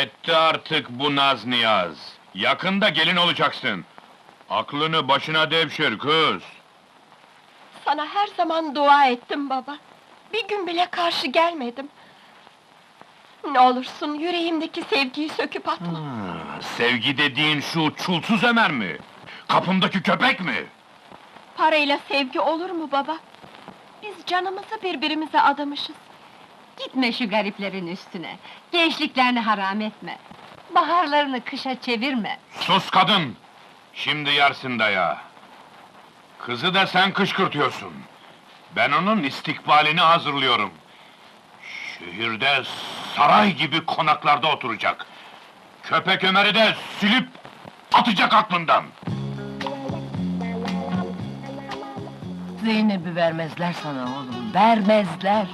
Yetti artık bu naz niyaz. Yakında gelin olacaksın. Aklını başına devşir kız. Sana her zaman dua ettim baba. Bir gün bile karşı gelmedim. Ne olursun yüreğimdeki sevgiyi söküp atma. Ha, sevgi dediğin şu çulsuz Ömer mi? Kapımdaki köpek mi? Parayla sevgi olur mu baba? Biz canımızı birbirimize adamışız. Gitme şu gariplerin üstüne. Gençliklerini haram etme. Baharlarını kışa çevirme. Sus kadın! Şimdi yersin daya. Kızı da sen kışkırtıyorsun. Ben onun istikbalini hazırlıyorum. Şehirde saray gibi konaklarda oturacak. Köpek Ömer'i de silip atacak aklından. Zeynep'i vermezler sana oğlum, vermezler.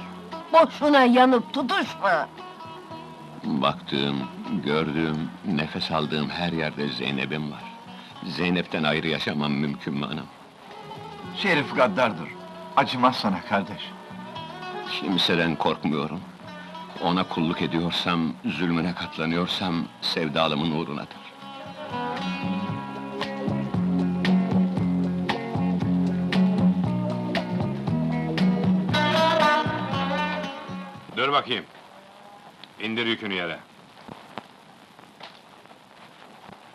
Boşuna yanıp tutuşma. Baktığım, gördüğüm, nefes aldığım her yerde Zeynep'im var. Zeynep'ten ayrı yaşamam mümkün mü anam? Şerif gaddardır. Acımaz sana kardeş. Kimseden korkmuyorum. Ona kulluk ediyorsam, zulmüne katlanıyorsam, sevdalımın uğrunadır. Dur bakayım. İndir yükünü yere.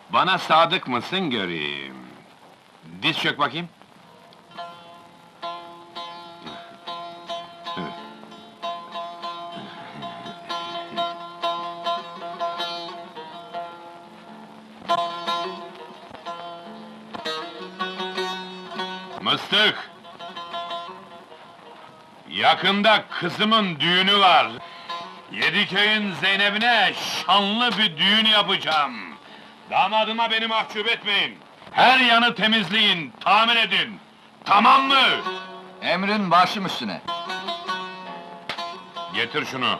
Bana sadık mısın göreyim. Diz çök bakayım. Mıstık! Yakında kızımın düğünü var. Yediköy'ün Zeynep'ine şanlı bir düğün yapacağım. Damadıma beni mahcup etmeyin. Her yanı temizleyin, tamir edin. Tamam mı? Emrin başım üstüne. Getir şunu.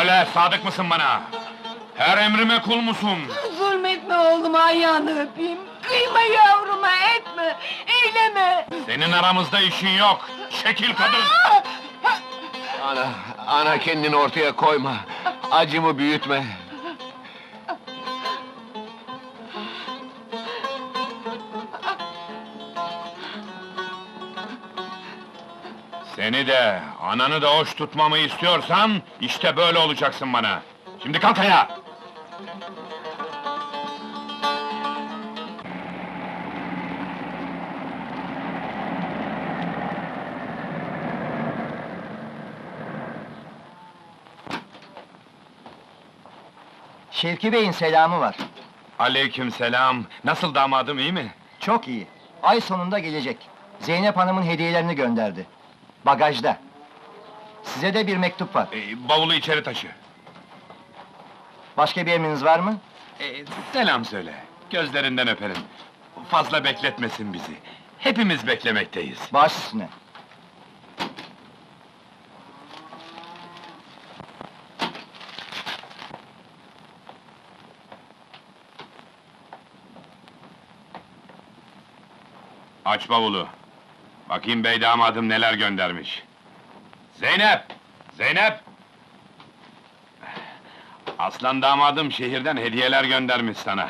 Söyle, sadık mısın bana? Her emrime kul musun? Zulmetme oğluma ayağını öpeyim. Kıyma yavruma etme, eyleme. Senin aramızda işin yok. Çekil kadın! Ana, ana kendini ortaya koyma. Acımı büyütme. Seni de, ananı da hoş tutmamı istiyorsan, işte böyle olacaksın bana. Şimdi kalk ayağa! Şevki Bey'in selamı var. Aleyküm selam. Nasıl damadım, iyi mi? Çok iyi. Ay sonunda gelecek. Zeynep Hanım'ın hediyelerini gönderdi. Bagajda. Size de bir mektup var. Ee, bavulu içeri taşı. Başka bir emriniz var mı? Ee, selam söyle. Gözlerinden öperim. Fazla bekletmesin bizi. Hepimiz beklemekteyiz. Baş üstüne. Aç bavulu. Bakayım bey damadım neler göndermiş. Zeynep! Zeynep! Aslan damadım şehirden hediyeler göndermiş sana.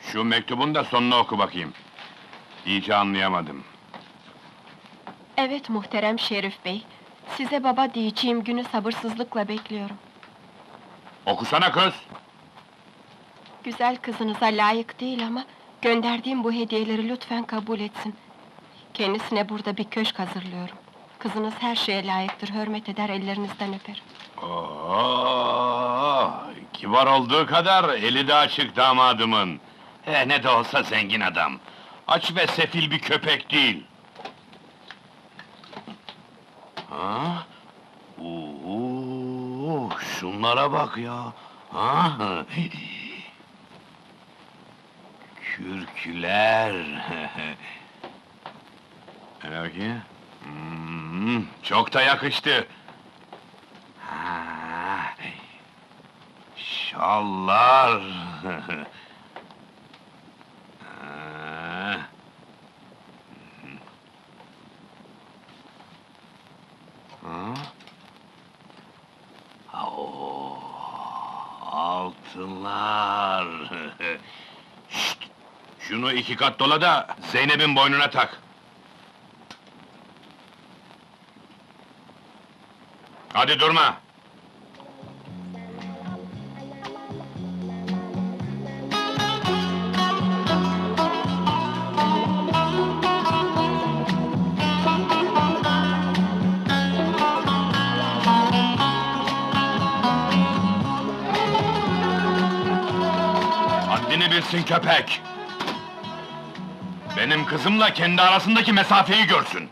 Şu mektubun da sonunu oku bakayım. İyice anlayamadım. Evet muhterem Şerif Bey. Size baba diyeceğim günü sabırsızlıkla bekliyorum. Okusana kız! Güzel kızınıza layık değil ama... ...gönderdiğim bu hediyeleri lütfen kabul etsin. Kendisine burada bir köşk hazırlıyorum. Kızınız her şeye layıktır, hürmet eder, ellerinizden öperim. Oo, kibar olduğu kadar eli de açık damadımın. Eh, ne de olsa zengin adam. Aç ve sefil bir köpek değil. Ha? Oo, şunlara bak ya. Ha? Kürküler. Hele bakayım. Hmm, çok da yakıştı. Ha, Şallar. Altınlar. Şşt! Şunu iki kat dola da Zeynep'in boynuna tak. Hadi durma. Haddini bilsin köpek. Benim kızımla kendi arasındaki mesafeyi görsün.